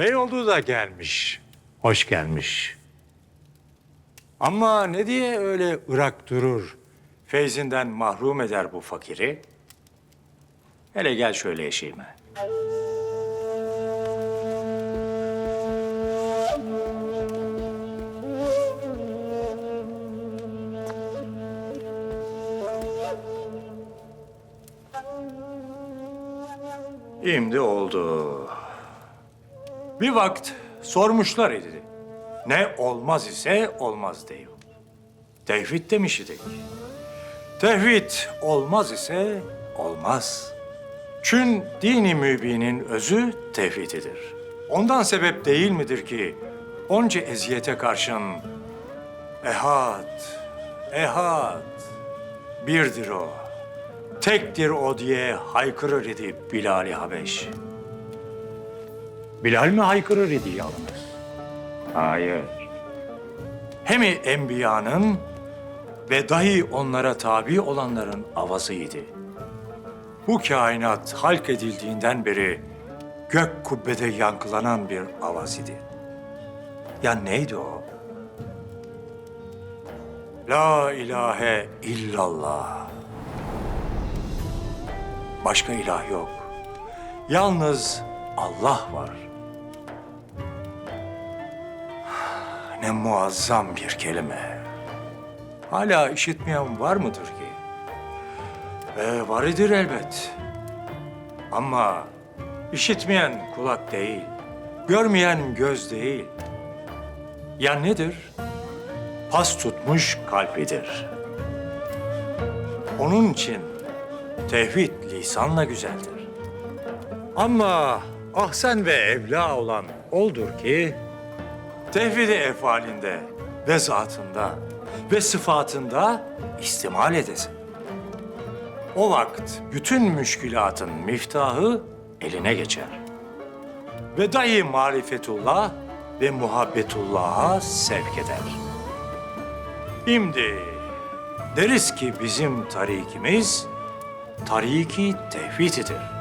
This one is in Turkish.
Beyoğlu da gelmiş. Hoş gelmiş. Ama ne diye öyle ırak durur, feyzinden mahrum eder bu fakiri? Hele gel şöyle eşeğime. Şimdi oldu. Bir vakt sormuşlar idi. Ne olmaz ise olmaz deyin. Tevhid demiş idik. Tevhid olmaz ise olmaz. Çün dini mübinin özü tevhididir. Ondan sebep değil midir ki onca eziyete karşın ehad, ehad, birdir o, tektir o diye haykırır idi Bilal-i Habeş. Bilal mi haykırır idi yalnız? Hayır. Hemi enbiyanın ve dahi onlara tabi olanların avazıydı. Bu kainat halk edildiğinden beri gök kubbede yankılanan bir avaz idi. Ya neydi o? La ilahe illallah. Başka ilah yok. Yalnız Allah var. Ne muazzam bir kelime. Hala işitmeyen var mıdır ki? Ee, var idir elbet. Ama işitmeyen kulak değil, görmeyen göz değil. Ya nedir? Pas tutmuş kalbidir. Onun için tevhid lisanla güzeldir. Ama ahsen ve evla olan oldur ki tevhidi efalinde ve zatında ve sıfatında istimal edesin. O vakt bütün müşkülatın miftahı eline geçer. Ve dahi marifetullah ve muhabbetullah'a sevk eder. Şimdi deriz ki bizim tarikimiz tariki tevhididir.